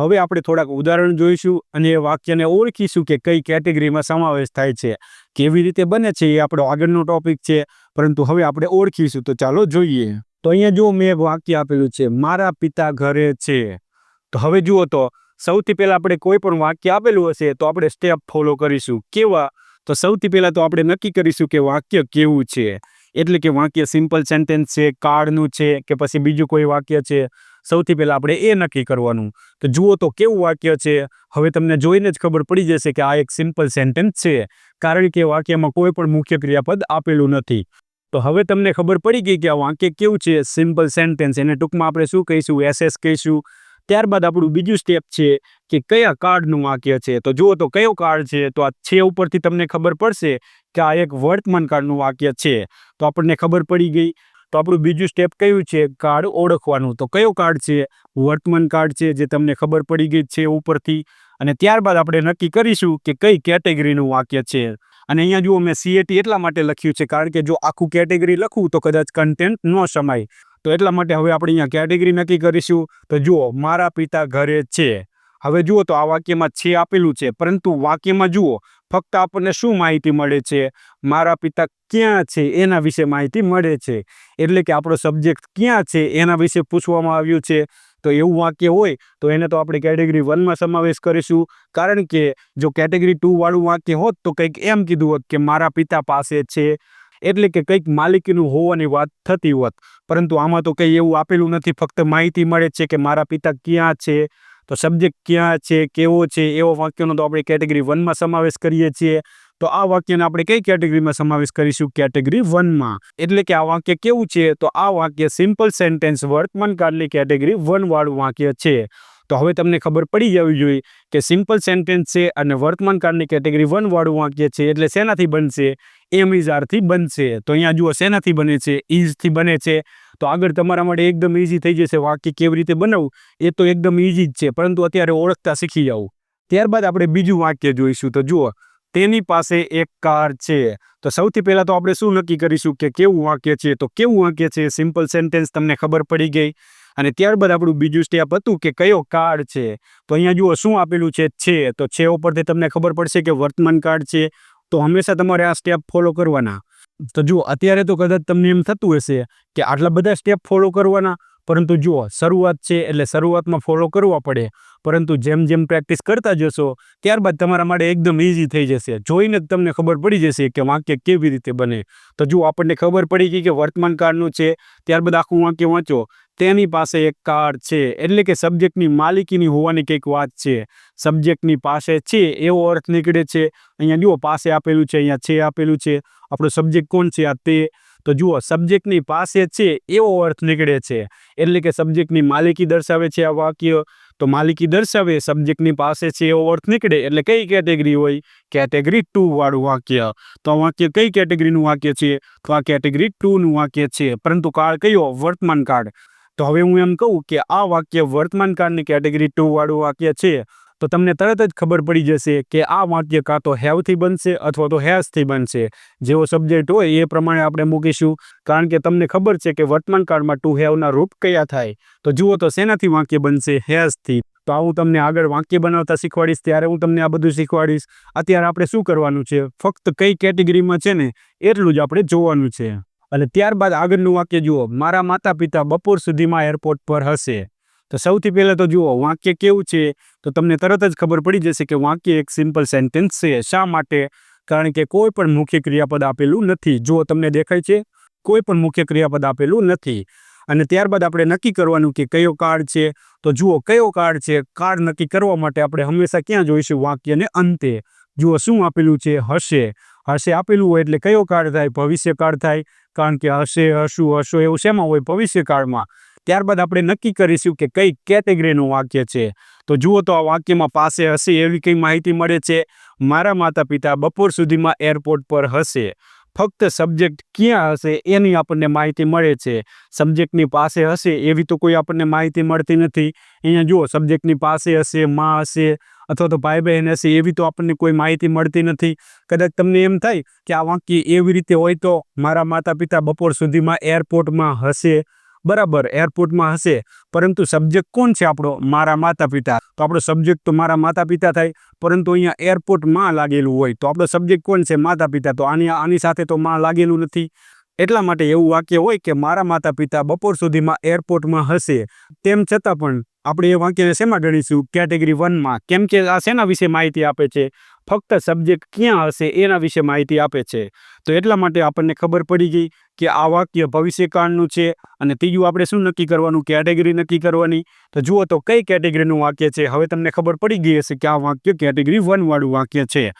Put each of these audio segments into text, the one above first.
હવે આપણે થોડાક ઉદાહરણ જોઈશું અને એ વાક્યને ઓળખીશું કે કઈ કેટેગરીમાં સમાવેશ થાય છે, કેવી રીતે બને છે એ આપણો આગળનો ટોપિક છે, પરંતુ હવે આપણે ઓળખીશું. તો ચાલો જોઈએ. તો અહીંયા જો મેં વાક્ય આપેલું છે, મારા પિતા ઘરે છે. તો હવે જુઓ તો, સૌથી પહેલાં આપણે કોઈ પણ વાક્ય આપેલું હશે તો આપણે સ્ટેપ ફોલો કરીશું. કેવા? તો સૌથી પહેલાં તો આપણે નક્કી કરીશું કે વાક્ય કેવું છે. એટલે કે વાક્ય સિમ્પલ સેન્ટેન્સ છે કાર્ડનું છે કે પછી બીજું કોઈ વાક્ય છે. સૌથી પહેલાં આપણે એ નક્કી કરવાનું. તો જુઓ તો કેવું વાક્ય છે? હવે તમને જોઈને જ ખબર પડી જશે કે આ એક સિમ્પલ સેન્ટેન્સ છે. કારણ કે વાક્યમાં કોઈ પણ મુખ્ય ક્રિયાપદ આપેલું નથી. તો હવે તમને ખબર પડી ગઈ કે આ વાક્ય કેવું છે? સિમ્પલ સેન્ટેન્સ એને ટૂંકમાં આપણે શું કહીશું? એસએસ કહીશું. ત્યારબાદ આપણું બીજું સ્ટેપ છે કે કયા કાર્ડનું વાક્ય છે? તો જુઓ તો કયો કાર્ડ છે? તો આ છે ઉપરથી તમને ખબર પડશે કે આ એક વર્તમાન કાળનું વાક્ય છે. તો આપણને ખબર પડી ગઈ તો આપણું બીજું સ્ટેપ કયું છે? કાર્ડ ઓળખવાનું. તો કયો કાર્ડ છે? વર્તમાન કાર્ડ છે, જે તમને ખબર પડી ગઈ છે ઉપરથી. અને ત્યારબાદ આપણે નક્કી કરીશું કે કઈ કેટેગરીનું વાક્ય છે. અને અહીંયા જુઓ, મેં સીએટી એટલા માટે લખ્યું છે, કારણ કે જો આખું કેટેગરી લખું તો કદાચ કન્ટેન્ટ ન સમાય. તો એટલા માટે હવે આપણે અહીંયા કેટેગરી નક્કી કરીશું. તો જુઓ, મારા પિતા ઘરે છે. હવે જુઓ તો આ વાક્યમાં છે આપેલું છે. પરંતુ વાક્યમાં જુઓ ફક્ત આપણને શું માહિતી મળે છે? મારા પિતા ક્યાં છે? એના વિશે માહિતી મળે છે. એટલે કે આપણો સબ્જેક્ટ ક્યાં છે? એના વિશે પૂછવામાં આવ્યું છે. તો એવું વાક્ય હોય તો એને તો આપણે કેટેગરી વનમાં સમાવેશ કરીશું. કારણ કે જો કેટેગરી ટુ વાળું વાક્ય હોત તો કંઈક એમ કીધું હોત કે મારા પિતા પાસે છે. એટલે કે કંઈક માલિકીનું હોવાની વાત થતી હોત. પરંતુ આમાં તો કંઈ એવું આપેલું નથી. ફક્ત માહિતી મળે છે કે મારા પિતા ક્યાં છે? તો સબ્જેક્ટ ક્યાં છે, કેવો છે, એવો વાક્યનો તો આપણે કેટેગરી વનમાં સમાવેશ કરીએ છીએ. તો આ વાક્યને આપણે કઈ કેટેગરીમાં સમાવેશ કરીશું? કેટેગરી વનમાં એટલે કે આ વાક્ય કેવું છે? તો આ વાક્ય સિમ્પલ સેન્ટેન્સ વર્તમાન કાળની કેટેગરી વન વાળું વાક્ય છે. તો હવે તમને ખબર પડી જવી જોઈએ કે સિમ્પલ સેન્ટેન્સ છે અને વર્તમાન કાળની કેટેગરી વનવાળું વાક્ય છે એટલે શેનાથી બનશે? એમ ઇઝ બનશે. તો અહીંયા જુઓ શેનાથી બને છે? ઇઝથી બને છે. તો આગળ તમારા માટે એકદમ ઇઝી થઈ જશે વાક્ય કેવી રીતે બનાવવું? એ તો એકદમ ઇઝી જ છે, પરંતુ અત્યારે ઓળખતા શીખી જાવ ત્યારબાદ આપણે બીજું વાક્ય જોઈશું. તો જુઓ, તેની પાસે એક કાર છે. તો સૌથી પહેલાં તો આપણે શું નક્કી કરીશું કે કેવું વાક્ય છે? તો કેવું વાક્ય છે? સિમ્પલ સેન્ટેન્સ તમને ખબર પડી ગઈ. અને ત્યારબાદ આપણું બીજું સ્ટેપ હતું કે કયો કાર્ડ છે? તો અહીંયા જુઓ, શું આપેલું છે? છે. તો છે ઉપરથી તમને ખબર પડશે કે વર્તમાન કાર્ડ છે. તો હંમેશા તમારે આ સ્ટેપ ફોલો કરવાના. તો જુઓ, અત્યારે તો કદાચ તમને એમ થતું હશે કે આટલા બધા સ્ટેપ ફોલો કરવાના, પરંતુ જુઓ, શરૂઆત છે એટલે શરૂઆતમાં ફોલો કરવા પડે. પરંતુ જેમ જેમ પ્રેક્ટિસ કરતા જશો, ત્યારબાદ તમારા માટે એકદમ ઇઝી થઈ જશે. જોઈને જ તમને ખબર પડી જશે કે વાક્ય કેવી રીતે બને. તો જુઓ, આપણને ખબર પડી ગઈ કે વર્તમાન કાળનું છે. ત્યારબાદ આખું વાક્ય વાંચો. તેની પાસે એક કાર્ડ છે. એટલે કે સબ્જેક્ટની માલિકીની હોવાની કંઈક વાત છે. સબ્જેક્ટની પાસે છે, એવો અર્થ નીકળે છે. અહીંયા જુઓ, પાસે આપેલું છે, અહીંયા છે આપેલું છે. આપણો સબ્જેક્ટ કોણ છે? આ તે. તો જુઓ, સબ્જેક્ટની પાસે છે, એવો અર્થ નીકળે છે. એટલે કે સબ્જેક્ટની માલિકી દર્શાવે છે આ વાક્ય. તો માલિકી દર્શાવે, સબ્જેક્ટની પાસે છે, એવો અર્થ નીકળે. એટલે કઈ કેટેગરી હોય? કેટેગરી ટુ વાળું વાક્ય. તો આ વાક્ય કઈ કેટેગરીનું વાક્ય છે? તો આ કેટેગરી ટુનું વાક્ય છે. પરંતુ કાળ કયો? વર્તમાન કાળ. તો હવે હું એમ કહું કે આ વાક્ય વર્તમાન કાળની કેટેગરી ટુ વાળું વાક્ય છે, તો તમને તરત જ ખબર પડી જશે કે આ વાક્ય કાં તો હેવથી બનશે અથવા તો હેઝથી બનશે. જેવો સબ્જેક્ટ હોય એ પ્રમાણે આપણે મૂકીશું. કારણ કે તમને ખબર છે કે વર્તમાન કાળમાં ટુ હેવના રૂપ કયા થાય? તો જુઓ તો શેનાથી વાક્ય બનશે? હેઝથી તો આ હું તમને આગળ વાક્ય બનાવતા શીખવાડીશ, ત્યારે હું તમને આ બધું શીખવાડીશ. અત્યારે આપણે શું કરવાનું છે? ફક્ત કઈ કેટેગરીમાં છે ને, એટલું જ આપણે જોવાનું છે. અને ત્યારબાદ આગળનું વાક્ય જુઓ. મારા માતા પિતા બપોર સુધીમાં એરપોર્ટ પર હશે. તો સૌથી પહેલાં તો જુઓ, વાક્ય કેવું છે? તો તમને તરત જ ખબર પડી જશે કે વાક્ય એક સિમ્પલ સેન્ટેન્સ છે. શા માટે? કારણ કે કોઈ પણ મુખ્ય ક્રિયાપદ આપેલું નથી. જો તમને દેખાય છે? કોઈ પણ મુખ્ય ક્રિયાપદ આપેલું નથી. અને ત્યારબાદ આપણે નક્કી કરવાનું કે કયો કાર્ડ છે? તો જુઓ, કયો કાર્ડ છે? કાર્ડ નક્કી કરવા માટે આપણે હંમેશા ક્યાં જોઈશું વાક્યને અંતે? જુઓ, શું આપેલું છે? હશે. હશે આપેલું હોય એટલે કયો કાર્ડ થાય? ભવિષ્ય કાળ થાય? કારણ કે હશે, હશું, હશો એવું શેમાં હોય ભવિષ્યકાળમાં. ત્યારબાદ આપણે નક્કી કરીશું કે કઈ કેટેગરીનું વાક્ય છે. તો જુઓ તો આ વાક્યમાં પાસે હશે એવી કઈ માહિતી મળે છે? મારા માતા પિતા બપોર સુધીમાં એરપોર્ટ પર હશે. ફક્ત સબ્જેક્ટ ક્યાં હશે એની આપણને માહિતી મળે છે. સબ્જેક્ટની પાસે હશે એવી તો કોઈ આપણને માહિતી મળતી નથી. અહીંયા જુઓ સબ્જેક્ટની પાસે હશે, માં હશે અથવા તો ભાઈ બહેન હશે એવી તો આપણને કોઈ માહિતી મળતી નથી. કદાચ તમને એમ થાય કે આ વાંકી એવી રીતે હોય તો મારા માતા પિતા બપોર સુધીમાં એરપોર્ટમાં હશે બરાબર એરપોર્ટમાં હશે. પરંતુ સબ્જેક્ટ કોણ છે આપણો? મારા માતા પિતા તો આપણો સબ્જેક્ટ તો મારા માતા પિતા થાય. પરંતુ અહીંયા એરપોર્ટમાં લાગેલું હોય. તો આપણો સબ્જેક્ટ કોણ છે? માતા પિતા તો આની આની સાથે તો માં લાગેલું નથી. એટલા માટે એવું વાક્ય હોય કે મારા માતા પિતા બપોર સુધીમાં એરપોર્ટમાં હશે. તેમ છતાં પણ આપણે એ વાક્યને શેમાં ગણીશું? કેટેગરી વનમાં કેમ કે આ શેના વિશે માહિતી આપે છે? ફક્ત સબ્જેક્ટ ક્યાં હશે એના વિશે માહિતી આપે છે. તો એટલા માટે આપણને ખબર પડી ગઈ કે આ વાક્ય ભવિષ્યકાળનું છે અને ત્રીજું આપણે શું નક્કી કરવાનું? કેટેગરી નક્કી કરવાની. તો જુઓ તો કઈ કેટેગરીનું વાક્ય છે? હવે તમને ખબર પડી ગઈ હશે કે આ વાક્ય કેટેગરી વનવાળું વાક્ય છે.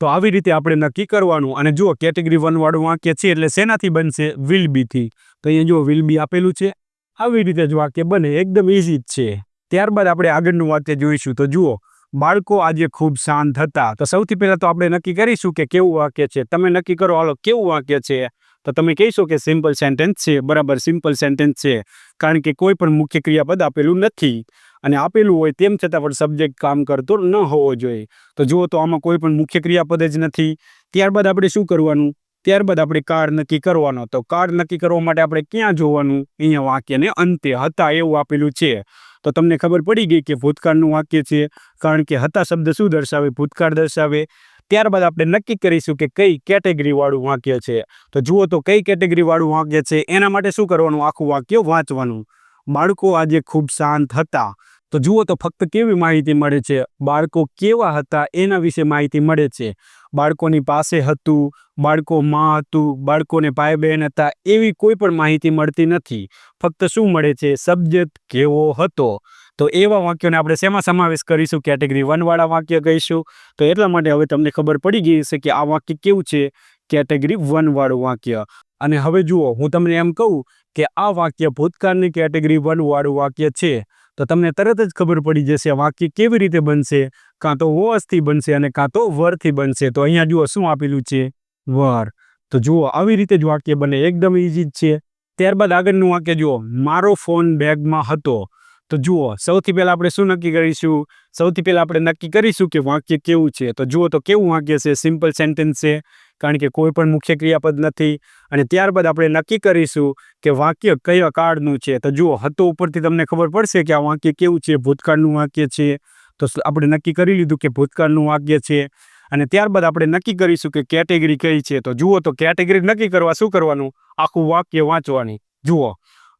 તો આવી રીતે આપણે નક્કી કરવાનું. અને જુઓ, કેટેગરી વનવાળું વાક્ય છે એટલે શેનાથી બનશે? વિલ બીથી તો અહીંયા જુઓ વિલ બી આપેલું છે. આવી રીતે જ વાક્ય બને. એકદમ ઇઝી જ છે. ત્યારબાદ આપણે આગળનું વાક્ય જોઈશું. તો જુઓ, બાળકો આજે ખૂબ શાંત હતા. તો સૌથી પહેલાં તો આપણે નક્કી કરીશું કે કેવું વાક્ય છે. તમે નક્કી કરો, હાલો, કેવું વાક્ય છે? તો તમે કહીશો કે સિમ્પલ સેન્ટેન્સ છે. બરાબર સિમ્પલ સેન્ટેન્સ છે. કારણ કે કોઈ પણ મુખ્ય ક્રિયાપદ આપેલું નથી. અને આપેલું હોય તેમ છતાં પણ સબ્જેક્ટ કામ કરતો ન હોવો જોઈએ. તો જુઓ તો આમાં કોઈ પણ મુખ્ય ક્રિયાપદ જ નથી. ત્યારબાદ આપણે શું કરવાનું? ત્યારબાદ આપણે કાર નક્કી કરવાનો. તો કાર નક્કી કરવા માટે આપણે ક્યાં જોવાનું? અહીંયા વાક્યને અંતે હતા એવું આપેલું છે. તો તમને ખબર પડી ગઈ કે ભૂતકાળનું વાક્ય છે, કારણ કે હતા શબ્દ શું દર્શાવે? ભૂતકાળ દર્શાવે. ત્યારબાદ આપણે નક્કી કરીશું કે કઈ કેટેગરીવાળું વાક્ય છે. તો જુઓ તો કઈ કેટેગરીવાળું વાક્ય છે? એના માટે શું કરવાનું? આખું વાક્ય વાંચવાનું. બાળકો આજે ખૂબ શાંત હતા. તો જુઓ તો ફક્ત કેવી માહિતી મળે છે? બાળકો કેવા હતા? એના વિશે માહિતી મળે છે. બાળકોની પાસે હતું, બાળકો માં હતું, બાળકોને ભાઈ બહેન હતા, એવી કોઈ પણ માહિતી મળતી નથી. ફક્ત શું મળે છે? સબ્જેક્ટ કેવો હતો? તો એવા વાક્યોને આપણે શેમાં સમાવેશ કરીશું? કેટેગરી વનવાળા વાક્ય કહીશું. તો એટલા માટે હવે તમને ખબર પડી ગઈ હશે કે આ વાક્ય કેવું છે? કેટેગરી વનવાળું વાક્ય. અને હવે જુઓ, હું તમને એમ કહું કે આ વાક્ય ભૂતકાળની કેટેગરી વનવાળું વાક્ય છે. તો તમને તરત જ ખબર પડી જશે વાક્ય કેવી રીતે બનશે. કાં તો વોસથી બનશે અને કાં તો વરથી બનશે. તો અહીંયા જુઓ શું આપેલું છે. વર. તો જુઓ, આવી રીતે જ વાક્ય બને. એકદમ ઇઝી જ છે. ત્યારબાદ આગળનું વાક્ય જુઓ. મારો ફોન બેગમાં હતો. તો જુઓ, સૌથી પહેલાં આપણે શું નક્કી કરીશું? સૌથી પહેલાં આપણે નક્કી કરીશું કે વાક્ય કેવું છે. તો જુઓ તો કેવું વાક્ય છે? સિમ્પલ સેન્ટેન્સ છે. કારણ કે કોઈ પણ મુખ્ય ક્રિયાપદ નથી. અને ત્યારબાદ આપણે નક્કી કરીશું કે વાક્ય કયા કાળનું છે. તો જુઓ, હતો ઉપરથી તમને ખબર પડશે કે આ વાક્ય કેવું છે? ભૂતકાળનું વાક્ય છે. તો આપણે નક્કી કરી લીધું કે ભૂતકાળનું વાક્ય છે. અને ત્યારબાદ આપણે નક્કી કરીશું કે કેટેગરી કઈ છે. તો જુઓ, તો કેટેગરી નક્કી કરવા શું કરવાનું? આખું વાક્ય વાંચવાની. જુઓ,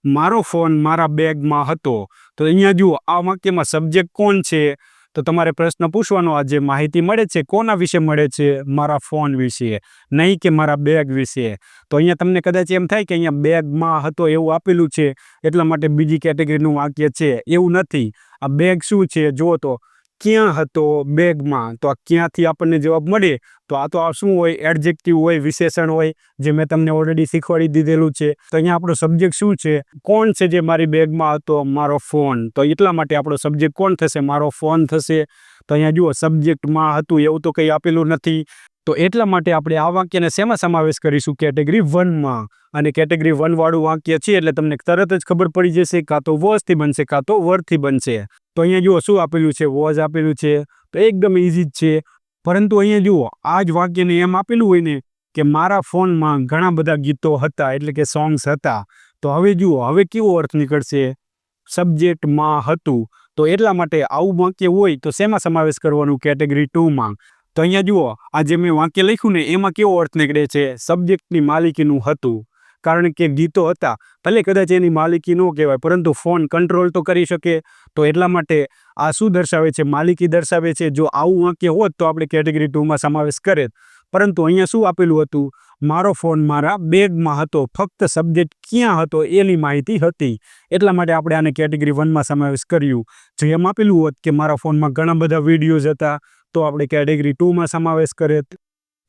મારો ફોન મારા બેગમાં હતો. તો અહીંયા જુઓ, આ વાક્યમાં સબ્જેક્ટ કોણ છે? તો તમારે પ્રશ્ન પૂછવાનો આ જે માહિતી મળે છે, કોના વિશે મળે છે મારા ફોન વિશે? નહીં કે મારા બેગ વિશે? તો અહીંયા તમને કદાચ એમ થાય કે અહીંયા બેગમાં હતો એવું આપેલું છે, એટલા માટે બીજી કેટેગરીનું વાક્ય છે, એવું નથી. આ બેગ શું છે? જુઓ તો ક્યાં હતો બેગમાં? તો આ ક્યાંથી આપણને જવાબ મળે? તો આ તો આ શું હોય? એડજેક્ટિવ હોય, વિશેષણ હોય, જે મેં તમને ઓલરેડી શીખવાડી દીધેલું છે. તો અહીંયા આપણો સબ્જેક્ટ શું છે? કોણ છે જે મારી બેગમાં હતો? મારો ફોન તો એટલા માટે આપણો સબ્જેક્ટ કોણ થશે? મારો ફોન થશે. તો અહીંયા જુઓ સબ્જેક્ટમાં હતું એવું તો કંઈ આપેલું નથી. તો એટલા માટે આપણે આ વાક્યને શેમાં સમાવેશ કરીશું? કેટેગરી વનમાં. અને કેટેગરી વનવાળું વાક્ય છે એટલે તમને તરત જ ખબર પડી જશે કાં તો વોઝથી બનશે, કાં તો વર્થથી બનશે. તો અહીંયા જુઓ શું આપેલું છે? વોઝ આપેલું છે. તો એકદમ ઇઝી જ છે. પરંતુ અહીંયા જુઓ, આ જ વાક્યને એમ આપેલું હોય ને કે મારા ફોનમાં ઘણા બધા ગીતો હતા, એટલે કે સોંગ્સ હતા. તો હવે જુઓ, હવે કેવો અર્થ નીકળશે? સબ્જેક્ટમાં હતું. તો એટલા માટે આવું વાક્ય હોય તો શેમાં સમાવેશ કરવાનું? કેટેગરી ટુમાં. તો અહીંયા જુઓ, આ જે મેં વાક્ય લખ્યું ને, એમાં કેવો અર્થ નીકળે છે? સબ્જેક્ટની માલિકીનું હતું. કારણ કે ગીતો હતા. ભલે કદાચ એની માલિકી ન કહેવાય, પરંતુ ફોન કંટ્રોલ તો કરી શકે. તો એટલા માટે આ શું દર્શાવે છે? માલિકી દર્શાવે છે, જો આવું વાક્ય હોત તો આપણે કેટેગરી ટુમાં સમાવેશ કરે. પરંતુ અહીંયા શું આપેલું હતું? મારો ફોન મારા બેગમાં હતો. ફક્ત સબ્જેક્ટ ક્યાં હતો એની માહિતી હતી. એટલા માટે આપણે આને કેટેગરી વનમાં સમાવેશ કર્યું. જો એમ આપેલું હોત કે મારા ફોનમાં ઘણા બધા વિડીયોઝ હતા તો આપણે કેટેગરી ટુમાં સમાવેશ કરે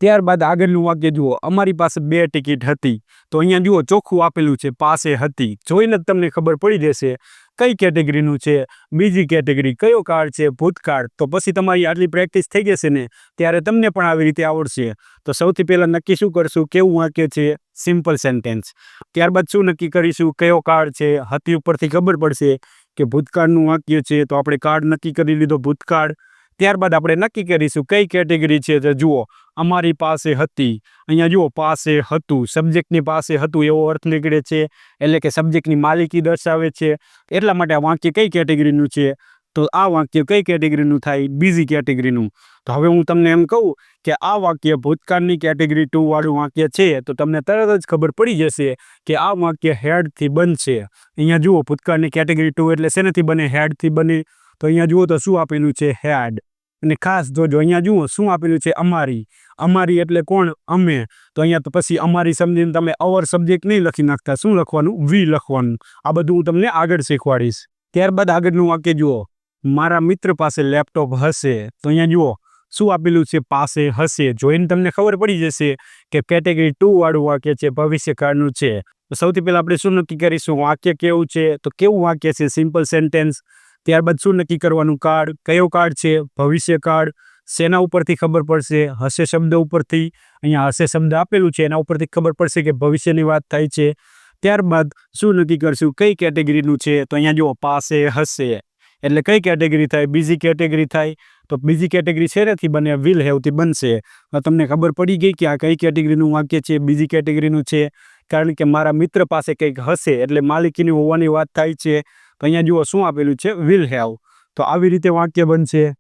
ત્યારબાદ આગળનું વાક્ય જુઓ. અમારી પાસે બે ટિકિટ હતી. તો અહીંયા જુઓ, ચોખ્ખું આપેલું છે, પાસે હતી. જોઈને જ તમને ખબર પડી જશે કઈ કેટેગરીનું છે, બીજી કેટેગરી કયો કાળ છે, ભૂતકાળ. તો પછી તમારી આટલી પ્રેક્ટિસ થઈ જશે ને, ત્યારે તમને પણ આવી રીતે આવડશે. તો સૌથી પહેલાં નક્કી શું કરશું? કેવું વાક્ય છે? સિમ્પલ સેન્ટેન્સ ત્યારબાદ શું નક્કી કરીશું? કયો કાળ છે? હતી ઉપરથી ખબર પડશે કે ભૂતકાળનું વાક્ય છે. તો આપણે કાળ નક્કી કરી લીધો ભૂતકાળ. ત્યારબાદ આપણે નક્કી કરીશું કઈ કેટેગરી છે તો જુઓ. અમારી પાસે હતી. અહીંયા જુઓ, પાસે હતું. સબ્જેક્ટની પાસે હતું એવો અર્થ નીકળે છે. એટલે કે સબ્જેક્ટની માલિકી દર્શાવે છે. એટલા માટે આ વાક્ય કઈ કેટેગરીનું છે? તો આ વાક્ય કઈ કેટેગરીનું થાય? બીજી કેટેગરીનું. તો હવે હું તમને એમ કહું કે આ વાક્ય ભૂતકાળની કેટેગરી ટુ વાળું વાક્ય છે, તો તમને તરત જ ખબર પડી જશે કે આ વાક્ય હેડથી બનશે. અહીંયા જુઓ, ભૂતકાળની કેટેગરી ટુ એટલે શેનાથી બને? હેડથી બને. તો અહીંયા જુઓ તો શું આપેલું છે? હેડ. અને ખાસ જોજો અહીંયા જુઓ, શું આપેલું છે? અમારી. અમારી એટલે કોણ? અમે. તો અહીંયા તો પછી અમારી સમજીને તમે અવર સબ્જેક્ટ નહીં લખી નાખતા. શું લખવાનું? વી લખવાનું. આ બધું હું તમને આગળ શીખવાડીશ. ત્યારબાદ આગળનું વાક્ય જુઓ. મારા મિત્ર પાસે લેપટોપ હશે. તો અહીંયા જુઓ. શું આપેલું છે? પાસે હશે. જોઈને તમને ખબર પડી જશે કે કેટેગરી ટુ વાળું વાક્ય છે, ભવિષ્યકાળનું છે. તો સૌથી પહેલાં આપણે શું નક્કી કરીશું? વાક્ય કેવું છે? તો કેવું વાક્ય છે? સિમ્પલ સેન્ટેન્સ ત્યારબાદ શું નક્કી કરવાનું? કાર્ડ. કયો કાર્ડ છે? ભવિષ્ય કાર્ડ. શેના ઉપરથી ખબર પડશે? હશે શબ્દ ઉપરથી. અહીંયા હશે શબ્દ આપેલું છે. એના ઉપરથી ખબર પડશે કે ભવિષ્યની વાત થાય છે. ત્યારબાદ શું નક્કી કરશું? કઈ કેટેગરીનું છે? તો અહીંયા જુઓ, પાસે, હશે. એટલે કઈ કેટેગરી થાય? બીજી કેટેગરી થાય? તો બીજી કેટેગરી શેરેથી બને? વિલ હેવથી બનશે. તમને ખબર પડી ગઈ કે આ કઈ કેટેગરીનું વાક્ય છે? બીજી કેટેગરીનું છે. કારણ કે મારા મિત્ર પાસે કંઈક હશે. એટલે માલિકીની હોવાની વાત થાય છે. તો અહીંયા જુઓ શું આપેલું છે વિલ હેવ તો આવી રીતે વાક્ય બનશે.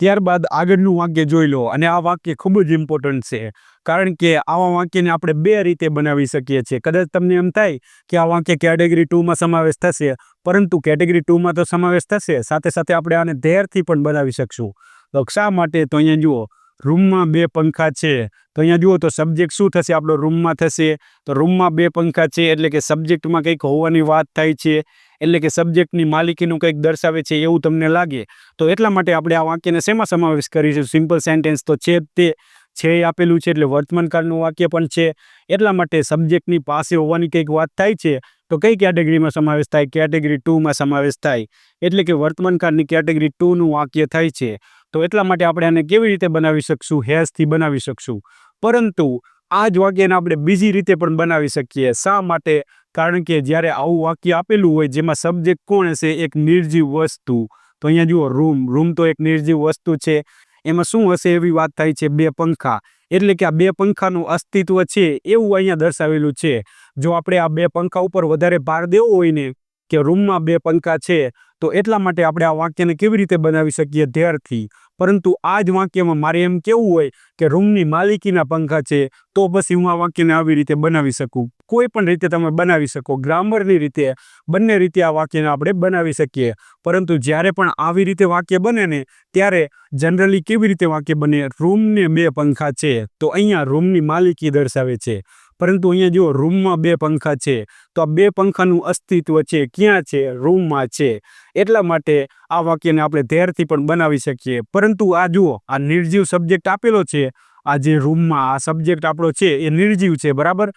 ત્યારબાદ આગળનું વાક્ય જોઈ લો, અને આ વાક્ય ખૂબ જ ઇમ્પોર્ટન્ટ છે. કારણ કે આવા વાક્યને આપણે બે રીતે બનાવી શકીએ છીએ. કદાચ તમને એમ થાય કે આ વાક્ય કેટેગરી ટુમાં સમાવેશ થશે, પરંતુ કેટેગરી ટુમાં તો સમાવેશ થશે. સાથે સાથે આપણે આને ધેરથી પણ બનાવી શકશું. તો શા માટે? તો અહીંયા જુઓ. રૂમમાં બે પંખા છે. તો અહીંયા જુઓ તો સબ્જેક્ટ શું થશે? આપણો રૂમમાં થશે. તો રૂમમાં બે પંખા છે એટલે કે સબ્જેક્ટમાં કંઈક હોવાની વાત થાય છે. એટલે કે સબ્જેક્ટની માલિકીનું કંઈક દર્શાવે છે એવું તમને લાગે. તો એટલા માટે આપણે આ વાક્યને શેમાં સમાવેશ કરીશું? સિમ્પલ સેન્ટેન્સ તો છે તે. છે આપેલું છે એટલે વર્તમાનકાળનું વાક્ય પણ છે. એટલા માટે સબ્જેક્ટની પાસે હોવાની કંઈક વાત થાય છે તો કઈ કેટેગરીમાં સમાવેશ થાય? કેટેગરી ટુમાં સમાવેશ થાય. એટલે કે વર્તમાનકાળની કેટેગરી ટુનું વાક્ય થાય છે. તો એટલા માટે આપણે આને કેવી રીતે બનાવી શકશું હેઝથી બનાવી શકશું. પરંતુ આ જ વાક્યને આપણે બીજી રીતે પણ બનાવી શકીએ. શા માટે? કારણ કે જ્યારે આવું વાક્ય આપેલું હોય, જેમાં સબ્જેક્ટ કોણ હશે? એક નિર્જીવ વસ્તુ. તો અહીંયા જુઓ રૂમ રૂમ તો એક નિર્જીવ વસ્તુ છે. એમાં શું હશે એવી વાત થાય છે? બે પંખા. એટલે કે આ બે પંખાનું અસ્તિત્વ છે, એવું અહીંયા દર્શાવેલું છે. જો આપણે આ બે પંખા ઉપર વધારે ભાર દેવો હોય ને કે રૂમમાં બે પંખા છે, તો એટલા માટે આપણે આ વાક્યને કેવી રીતે બનાવી શકીએ ધ્યારથી પરંતુ આ જ વાક્યમાં મારે એમ કેવું હોય કે રૂમની માલિકીના પંખા છે, તો પછી હું આ વાક્યને આવી રીતે બનાવી શકું. કોઈ પણ રીતે તમે બનાવી શકો, ગ્રામરની રીતે, બંને રીતે આ વાક્યને આપણે બનાવી શકીએ. પરંતુ જ્યારે પણ આવી રીતે વાક્ય બને ને, ત્યારે જનરલી કેવી રીતે વાક્ય બને? રૂમને બે પંખા છે, તો અહીંયા રૂમની માલિકી દર્શાવે છે. પરંતુ અહીંયા જો રૂમમાં બે પંખા છે, તો આ બે પંખાનું અસ્તિત્વ છે, ક્યાં છે? રૂમમાં છે. એટલા માટે આ વાક્યને આપણે ધેરથી પણ બનાવી શકીએ. પરંતુ આ જુઓ, આ નિર્જીવ સબ્જેક્ટ આપેલો છે. આ જે રૂમમાં આ સબ્જેક્ટ આપણો છે, એ નિર્જીવ છે, બરાબર?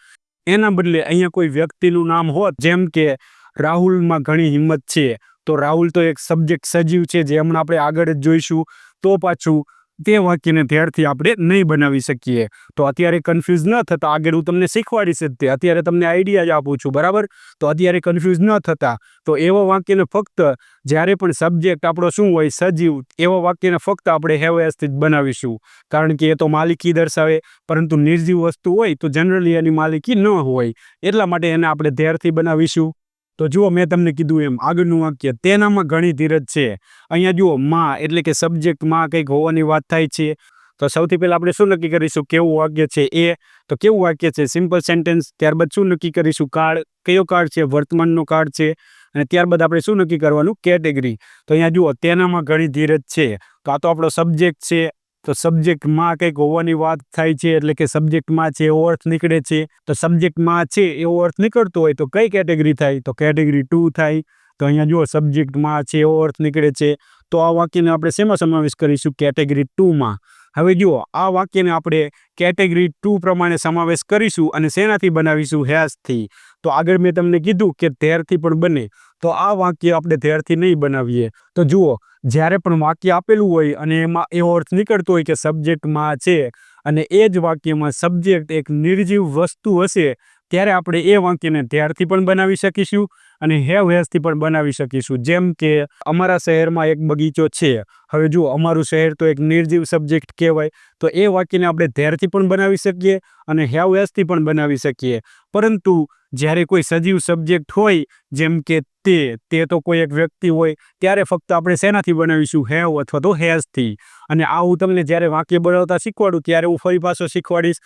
એના બદલે અહીંયા કોઈ વ્યક્તિનું નામ હોત, જેમ કે રાહુલમાં ઘણી હિંમત છે, તો રાહુલ તો એક સબ્જેક્ટ સજીવ છે, જે હમણાં આપણે આગળ જ જોઈશું. તો પાછું તે વાક્યને ધ્યાનથી આપણે નહીં બનાવી શકીએ. તો અત્યારે કન્ફ્યુઝ ન થતા, આગળ હું તમને શીખવાડીશ જ તે. અત્યારે તમને આઈડિયા જ આપું છું, બરાબર? તો અત્યારે કન્ફ્યુઝ ન થતા, તો એવા વાક્યને ફક્ત જ્યારે પણ સબ્જેક્ટ આપણો શું હોય, સજીવ, એવા વાક્યને ફક્ત આપણે હેવએસથી જ બનાવીશું. કારણ કે એ તો માલિકી દર્શાવે, પરંતુ નિર્જીવ વસ્તુ હોય તો જનરલી એની માલિકી ન હોય. એટલા માટે એને આપણે ધ્યાનથી બનાવીશું. તો જુઓ, મેં તમને કીધું એમ, આગળનું વાક્ય, તેનામાં ઘણી ધીરજ છે. અહીંયા જુઓ, માં એટલે કે સબ્જેક્ટમાં કંઈક હોવાની વાત થાય છે. તો સૌથી પહેલાં આપણે શું નક્કી કરીશું? કેવું વાક્ય છે એ? તો કેવું વાક્ય છે? સિમ્પલ સેન્ટેન્સ ત્યારબાદ શું નક્કી કરીશું? કાળ, કયો કાળ છે? વર્તમાનનો કાળ છે. અને ત્યારબાદ આપણે શું નક્કી કરવાનું? કેટેગરી. તો અહીંયા જુઓ, તેનામાં ઘણી ધીરજ છે. આ તો આપણો સબ્જેક્ટ છે. તો સબ્જેક્ટમાં કંઈક હોવાની વાત થાય છે, એટલે કે સબ્જેક્ટમાં છે એવો અર્થ નીકળે છે. તો સબ્જેક્ટમાં છે એવો અર્થ નીકળતો હોય તો કઈ કેટેગરી થાય? તો કેટેગરી ટુ થાય. તો અહીંયા જુઓ સબ્જેક્ટમાં છે એવો અર્થ નીકળે છે. તો આ વાક્યને આપણે શેમાં સમાવેશ કરીશું? કેટેગરી ટુમાં હવે જુઓ, આ વાક્યને આપણે કેટેગરી ટુ પ્રમાણે સમાવેશ કરીશું અને શેનાથી બનાવીશું? હેઝથી તો આગળ મેં તમને કીધું કે ધેરથી પણ બને. તો આ વાક્ય આપણે ધેરથી નહીં બનાવીએ. તો જુઓ, જ્યારે પણ વાક્ય આપેલું હોય અને એમાં એવો અર્થ નીકળતો હોય કે સબ્જેક્ટમાં છે અને એ જ વાક્યમાં સબ્જેક્ટ એક નિર્જીવ વસ્તુ હશે, ત્યારે આપણે એ વાક્યને ધ્યારથી પણ બનાવી શકીશું. અને હેવ હેઝથી પણ બનાવી શકીશું. જેમ કે અમારા શહેરમાં એક બગીચો છે. હવે જુઓ, અમારું શહેર તો એક નિર્જીવ સબ્જેક્ટ કહેવાય. તો એ વાક્યને આપણે ધેરથી પણ બનાવી શકીએ અને હેવ હેઝથી પણ બનાવી શકીએ. પરંતુ જ્યારે કોઈ સજીવ સબ્જેક્ટ હોય, જેમ કે તે તે તો કોઈ એક વ્યક્તિ હોય, ત્યારે ફક્ત આપણે શેનાથી બનાવીશું? હેવ અથવા તો હેઝથી. અને આ હું તમને જ્યારે વાક્ય બનાવતા શીખવાડું, ત્યારે હું ફરી પાછો શીખવાડીશ.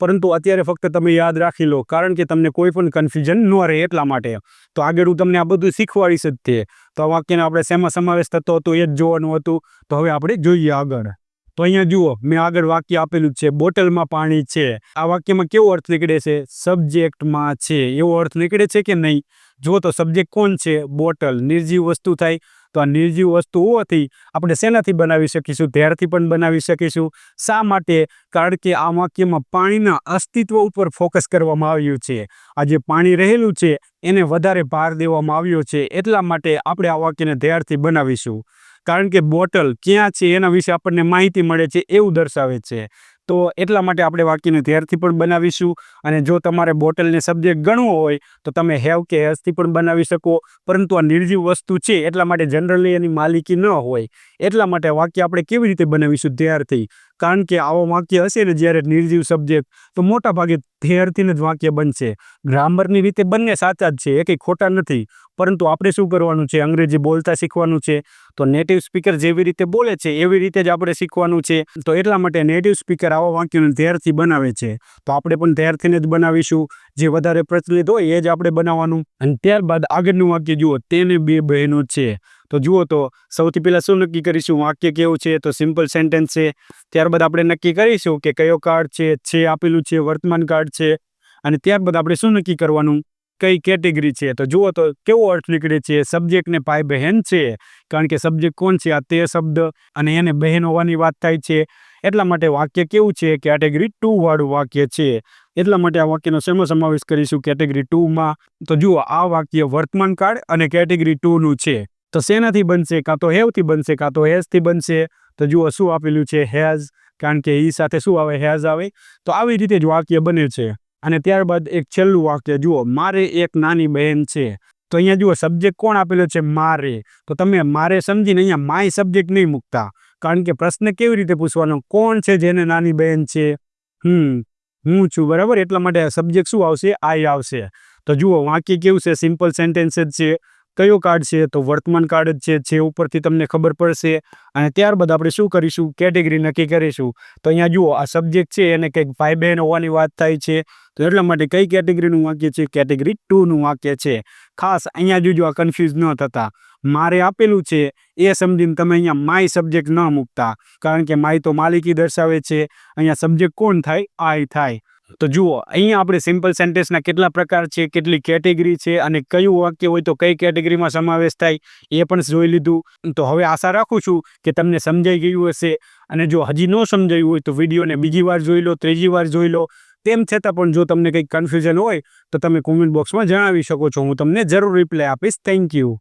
પરંતુ અત્યારે ફક્ત તમે યાદ રાખી લો, કારણ કે તમને કોઈ પણ કન્ફ્યુઝન ન રહે એટલા માટે. તો આગળ હું તમને આ બધું શીખવાડીશ જ તે. આ વાક્યનો આપણે શેમાં સમાવેશ થતો હતો એ જ જોવાનું હતું. તો હવે આપણે જોઈએ આગળ. તો અહીંયા જુઓ, મેં આગળ વાક્ય આપેલું છે, બોટલમાં પાણી છે. આ વાક્યમાં કેવો અર્થ નીકળે છે? સબ્જેક્ટમાં છે. એવો અર્થ નીકળે છે કે નહીં? જુઓ તો સબ્જેક્ટ કોણ છે? બોટલ. નિર્જીવ વસ્તુ થાય. તો આ નિર્જીવ વસ્તુ હોવાથી આપણે શેનાથી બનાવી શકીશું? ઝેરથી પણ બનાવી શકીશું. શા માટે? કારણ કે આ વાક્યમાં પાણીના અસ્તિત્વ ઉપર ફોકસ કરવામાં આવ્યું છે. આ જે પાણી રહેલું છે, એને વધારે ભાર દેવામાં આવ્યો છે. એટલા માટે આપણે આ વાક્યને ઝેરથી બનાવીશું. કારણ કે બોટલ ક્યાં છે એના વિશે આપણને માહિતી મળે છે, એવું દર્શાવે છે. તો એટલા માટે આપણે વાક્યને ધ્યારથી પણ બનાવીશું. અને જો તમારે બોટલને સબ્જેક્ટ ગણવો હોય, તો તમે હેવ કે હેઝથી પણ બનાવી શકો. પરંતુ આ નિર્જીવ વસ્તુ છે, એટલા માટે જનરલી એની માલિકી ન હોય. એટલા માટે વાક્ય આપણે કેવી રીતે બનાવીશું? ધ્યારથી. કારણ કે આવો વાક્ય હશે ને જ્યારે નિર્જીવ સબ્જેક્ટ તો મોટા ભાગે ધ્યેયથી જ વાક્ય બનશે. ગ્રામરની રીતે બંને સાચા જ છે એ કંઈ ખોટા નથી. પરંતુ આપણે શું કરવાનું છે? અંગ્રેજી બોલતા શીખવાનું છે. તો નેટિવ સ્પીકર જેવી રીતે બોલે છે, એવી રીતે જ આપણે શીખવાનું છે. તો એટલા માટે નેટિવ સ્પીકર આવા વાક્યોને ધેરથી બનાવે છે. તો આપણે પણ ધેરથીને જ બનાવીશું. જે વધારે પ્રચલિત હોય એ જ આપણે બનાવવાનું. અને ત્યારબાદ આગળનું વાક્ય જુઓ, તેને બે બહેનો છે. તો જુઓ તો સૌથી પહેલાં શું નક્કી કરીશું? વાક્ય કેવું છે? તો સિમ્પલ સેન્ટેન્સ છે. ત્યારબાદ આપણે નક્કી કરીશું કે કયો કાર્ડ છે છે આપેલું છે, વર્તમાન કાર્ડ છે. અને ત્યારબાદ આપણે શું નક્કી કરવાનું? કઈ કેટેગરી છે? તો જુઓ તો કેવો અર્થ નીકળે છે? સબ્જેક્ટને ભાઈ બહેન છે. કારણ કે સબ્જેક્ટ કોણ છે? આ તે શબ્દ અને એને બહેન હોવાની વાત થાય છે. એટલા માટે વાક્ય કેવું છે? કેટેગરી ટુ વાળું વાક્ય છે. એટલા માટે આ વાક્યનો શેમાં સમાવેશ કરીશું? કેટેગરી ટુમાં તો જુઓ આ વાક્ય વર્તમાન કાળ અને કેટેગરી ટુનું છે. તો શેનાથી બનશે? કાં તો હેવથી બનશે, કાં તો હેઝથી બનશે? તો જુઓ, શું આપેલું છે હેઝ? કારણ કે એ સાથે શું આવે? હેઝ આવે. તો આવી રીતે જ વાક્ય બને છે. અને ત્યારબાદ એક છેલ્લું વાક્ય, જુઓ, મારે એક નાની બહેન છે. તો અહીંયા જુઓ સબ્જેક્ટ કોણ આપેલો છે? મારે. તો તમે મારે સમજીને અહીંયા માય સબ્જેક્ટ નહીં મૂકતા. કારણ કે પ્રશ્ન કેવી રીતે પૂછવાનો? કોણ છે જેને નાની બહેન છે? હમ, હું છું, બરાબર? એટલા માટે સબ્જેક્ટ શું આવશે? આઈ આવશે. તો જુઓ, વાક્ય કેવું છે? સિમ્પલ સેન્ટેન્સ જ છે. કયો કાર્ડ છે, તો વર્તમાન કાર્ડ જ છે, જે ઉપરથી તમને ખબર પડશે. અને ત્યારબાદ આપણે શું કરીશું? કેટેગરી નક્કી કરીશું. તો અહીંયા જુઓ, આ સબ્જેક્ટ છે, એને કંઈક ભાઈ બહેન હોવાની વાત થાય છે. તો એટલા માટે કઈ કેટેગરીનું વાક્ય છે? કેટેગરી ટુનું વાક્ય છે. ખાસ અહીંયા જોજો, આ કન્ફ્યુઝ ન થતા. મારે આપેલું છે, એ સમજીને તમે અહીંયા માય સબ્જેક્ટ ન મૂકતા. કારણ કે માય તો માલિકી દર્શાવે છે. અહીંયા સબ્જેક્ટ કોણ થાય? આઈ થાય. તો જુઓ, અહીંયા આપણે સિમ્પલ સેન્ટેન્સના કેટલા પ્રકાર છે, કેટલી કેટેગરી છે અને કયું વાક્ય હોય તો કઈ કેટેગરીમાં સમાવેશ થાય, એ પણ જોઈ લીધું. તો હવે આશા રાખું છું કે તમને સમજાઈ ગયું હશે અને જો હજી ન સમજાયું હોય તો વિડીયોને બીજી વાર જોઈ લો, ત્રીજી વાર જોઈ લો. તેમ છતાં પણ જો તમને કંઈક કન્ફ્યુઝન હોય તો તમે કોમેન્ટ બોક્સમાં જણાવી શકો છો. હું તમને જરૂર રિપ્લાય આપીશ. Thank you